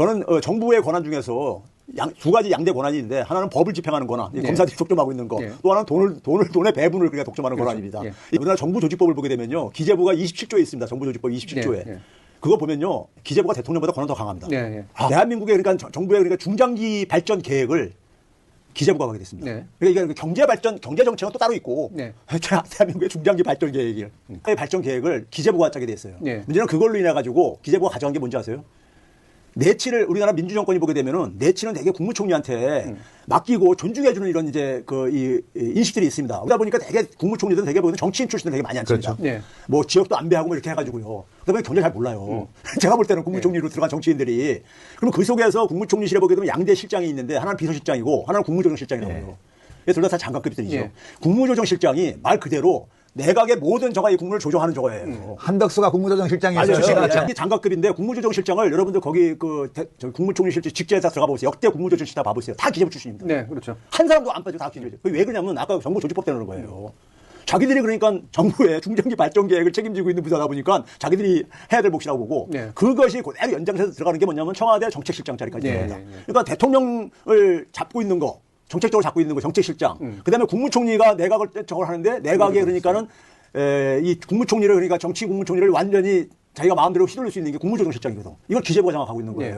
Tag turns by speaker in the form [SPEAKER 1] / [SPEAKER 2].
[SPEAKER 1] 저는 어, 정부의 권한 중에서 양, 두 가지 양대 권한이 있는데 하나는 법을 집행하는 권한, 이
[SPEAKER 2] 네.
[SPEAKER 1] 검사들이 독점하고 있는 거,
[SPEAKER 2] 네.
[SPEAKER 1] 또 하나는 돈을 돈을 돈의 배분을 그러니까 독점하는
[SPEAKER 2] 그렇죠.
[SPEAKER 1] 권한입니다.
[SPEAKER 2] 예.
[SPEAKER 1] 이 우리나라 정부 조직법을 보게 되면요, 기재부가 27조에 있습니다. 정부 조직법 27조에.
[SPEAKER 2] 네, 네.
[SPEAKER 1] 그거 보면요, 기재부가 대통령보다 권한 더 강합니다.
[SPEAKER 2] 네, 네.
[SPEAKER 1] 아, 대한민국의 그러니까 정- 정부의 그러니까 중장기 발전 계획을 기재부가 하게 됐습니다.
[SPEAKER 2] 네.
[SPEAKER 1] 그러니까 이게 경제 발전, 경제 정책은 또 따로 있고
[SPEAKER 2] 네.
[SPEAKER 1] 대한민국의 중장기 발전 계획을 발전 계획을 기재부가 짜게 됐어요.
[SPEAKER 2] 네.
[SPEAKER 1] 문제는 그걸로 인해 가지고 기재부가 가져간 게 뭔지 아세요? 내치를 우리나라 민주정권이 보게 되면은 내치는 되게 국무총리한테
[SPEAKER 2] 음.
[SPEAKER 1] 맡기고 존중해주는 이런 이제 그 이 인식들이 있습니다. 그러다 보니까 되게 국무총리들은 되게 보면 정치인 출신들 되게 많이 앉습니다.
[SPEAKER 2] 그렇죠. 네.
[SPEAKER 1] 뭐 지역도 안배하고 뭐 이렇게 해가지고요. 그다음에 경제 잘 몰라요.
[SPEAKER 2] 음.
[SPEAKER 1] 제가 볼 때는
[SPEAKER 2] 네.
[SPEAKER 1] 국무총리로 들어간 정치인들이 그럼 그 속에서 국무총리실에 보게 되면 양대 실장이 있는데 하나는 비서실장이고 하나는 국무조정실장이 나와요. 둘다 다 장관급들이죠.
[SPEAKER 2] 네.
[SPEAKER 1] 국무조정실장이 말 그대로 내각의 모든 저가 이 국무를 조정하는 저거예요.
[SPEAKER 2] 음.
[SPEAKER 3] 한덕수가 국무조정실장이었어요.
[SPEAKER 1] 맞아요. 예, 장관급인데 국무조정실장을 여러분들 거기 그 대- 국무총리실장 직제에다 들어가 보세요. 역대 국무조정실장 봐보세요. 다 기재부 출신입니다.
[SPEAKER 2] 네, 그렇죠.
[SPEAKER 1] 한 사람도 안 빠지고 다 기재부. 왜 그러냐면 아까 정부 조직법 때문에 그런 거예요. 자기들이 그러니까 정부의 중장기 발전 계획을 책임지고 있는 부서다 보니까 자기들이 해야 될 몫이라고 보고
[SPEAKER 2] 네.
[SPEAKER 1] 그것이 그대로 연장돼서 들어가는 게 뭐냐면 청와대 정책실장 자리까지
[SPEAKER 2] 네,
[SPEAKER 1] 들어갑니다.
[SPEAKER 2] 네, 네.
[SPEAKER 1] 그러니까 대통령을 잡고 있는 거 정책적으로 잡고 있는 거 정책실장.
[SPEAKER 2] 음.
[SPEAKER 1] 그다음에 국무총리가 내각을 저걸 하는데 내각에 그러니까는 에, 이 국무총리를 그러니까 정치 국무총리를 완전히 자기가 마음대로 휘둘릴 수 있는 게 국무조정실장이거든. 이걸 기재부가 장악하고 있는 거예요.